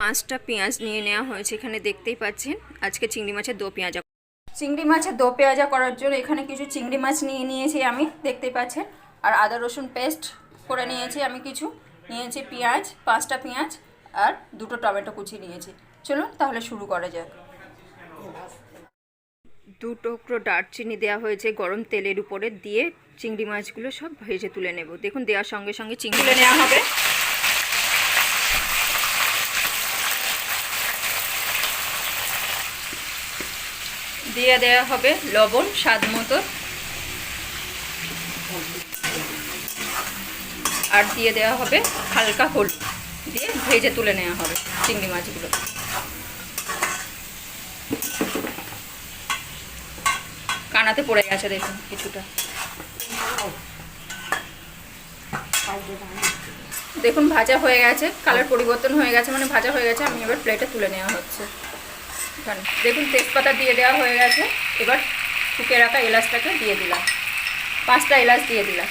পাঁচটা পেঁয়াজ নিয়ে নেওয়া হয়েছে এখানে দেখতেই পাচ্ছেন। আজকে চিংড়ি মাছের দো পেঁয়াজা চিংড়ি মাছের দো পেঁয়াজা করার জন্য এখানে কিছু চিংড়ি মাছ নিয়ে নিয়েছি আমি দেখতেই পাচ্ছেন। আর আদা রসুন পেস্ট করে নিয়েছি আমি কিছু। নিয়েছি পেঁয়াজ পাঁচটা পেঁয়াজ আর দুটো টমেটো কুচি নিয়েছি। চলুন তাহলে শুরু করা যাক। দু টুকরো দারচিনি দেওয়া হয়েছে গরম তেলের উপরে দিয়ে চিংড়ি মাছগুলো সব ভেজে তুলে নেব। দেখুন দেওয়ার সঙ্গে সঙ্গে চিংড়ি নেওয়া হবে। দিয়ে দেওয়া হবে লবণ, স্বাদ মতো। আর দিয়ে দেওয়া হবে হালকা হলুদ দিয়ে ভেজে তুলে নেওয়া হবে চিংড়ি মাছগুলো। কানাতে পড়ে গেছে দেখুন কিছুটা। দেখুন ভাজা হয়ে গেছে, কালার পরিবর্তন হয়ে গেছে মানে ভাজা হয়ে গেছে, আমি এবার প্লেটে তুলে নেওয়া হচ্ছে। দেখুন, তেজপাতা দিয়ে দেওয়া হয়ে গেছে। এবার শুকিয়ে রাখা এলাচটাকে দিয়ে দিলাম। পাঁচটা এলাচ দিয়ে দিলাম।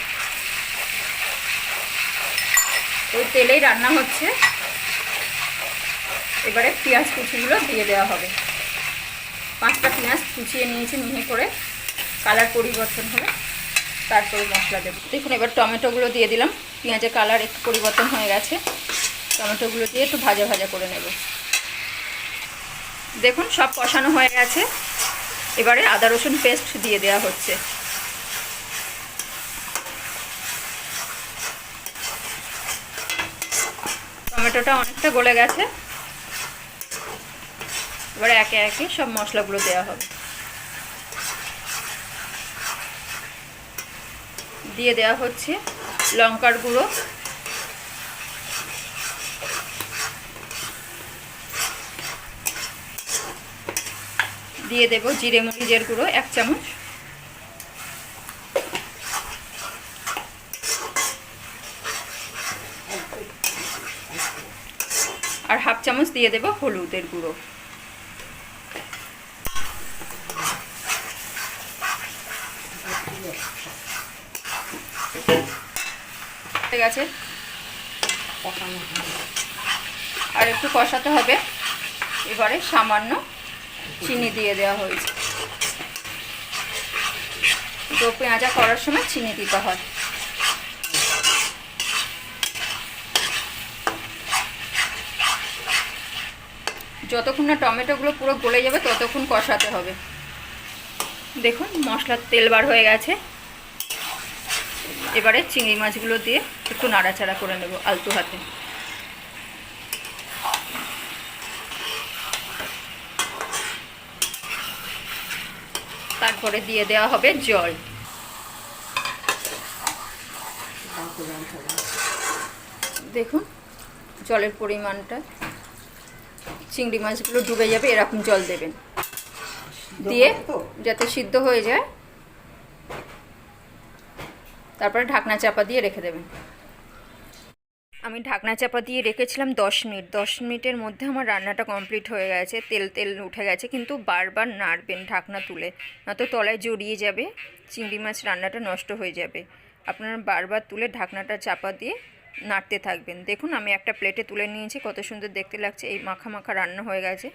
ওই তেলেই রান্না হচ্ছে। এবারে পেঁয়াজ কুচিগুলো দিয়ে দেওয়া হবে। পাঁচটা পেঁয়াজ কুচিয়ে নিয়েছি মিহি করে। কালার পরিবর্তন হবে তারপরে মশলা দেবো। দেখুন, এবার টমেটোগুলো দিয়ে দিলাম। পেঁয়াজের কালার একটু পরিবর্তন হয়ে গেছে। টমেটোগুলো দিয়ে একটু ভাজা ভাজা করে নেব। দেখুন, সব কষানো হয়ে গেছে। এবারে আদা, রসুন পেস্ট দিয়ে দেওয়া হচ্ছে। টমেটোটা অনেকটা গলে গেছে। এবারে একে একে সব মশলাগুলো দেওয়া হবে। দিয়ে দেওয়া হচ্ছে লঙ্কার গুঁড়ো। দিয়ে দেব জিরে মরিচের গুঁড়ো, এক চামচ। আর হাফ চামচ দিয়ে দেব হলুদের গুঁড়ো। ঠিক আছে আর একটু কষাতে হবে। এবারে সামান্য চিনি দিয়ে দেওয়া হয়েছে। তো পেঁয়াজা করার সময় চিনি দিতে হয়। যতক্ষণ না টমেটোগুলো পুরো গলে যাবে, ততক্ষণ কষাতে হবে। দেখুন, মশলার তেল বার হয়ে গেছে। এবারে চিংড়ি মাছগুলো দিয়ে একটু নাড়াচাড়া করে নেব আলতু হাতে। তারপরে দিয়ে দেওয়া হবে জল। দেখুন, জলের পরিমাণটা। চিংড়ি মাছগুলো ডুবে যাবে, এরকম জল দেবেন। দিয়ে যাতে সিদ্ধ হয়ে যায়, তারপরে ঢাকনা চাপা দিয়ে রেখে দেবেন। আমি ঢাকনা চাপা দিয়ে রেখেছিলাম দশ মিনিট। দশ মিনিটের মধ্যে আমার রান্নাটা কমপ্লিট হয়ে গেছে, তেল তেল উঠে গেছে, কিন্তু বারবার নাড়বেন ঢাকনা তুলে, নয়তো তলায় জড়িয়ে যাবে, চিংড়ি মাছ রান্নাটা নষ্ট হয়ে যাবে। আপনারা বারবার তুলে ঢাকনাটা চাপা দিয়ে নাড়তে থাকবেন। দেখুন, আমি একটা প্লেটে তুলে নিয়েছি, কত সুন্দর দেখতে লাগছে, এই মাখা মাখা রান্না হয়ে গেছে।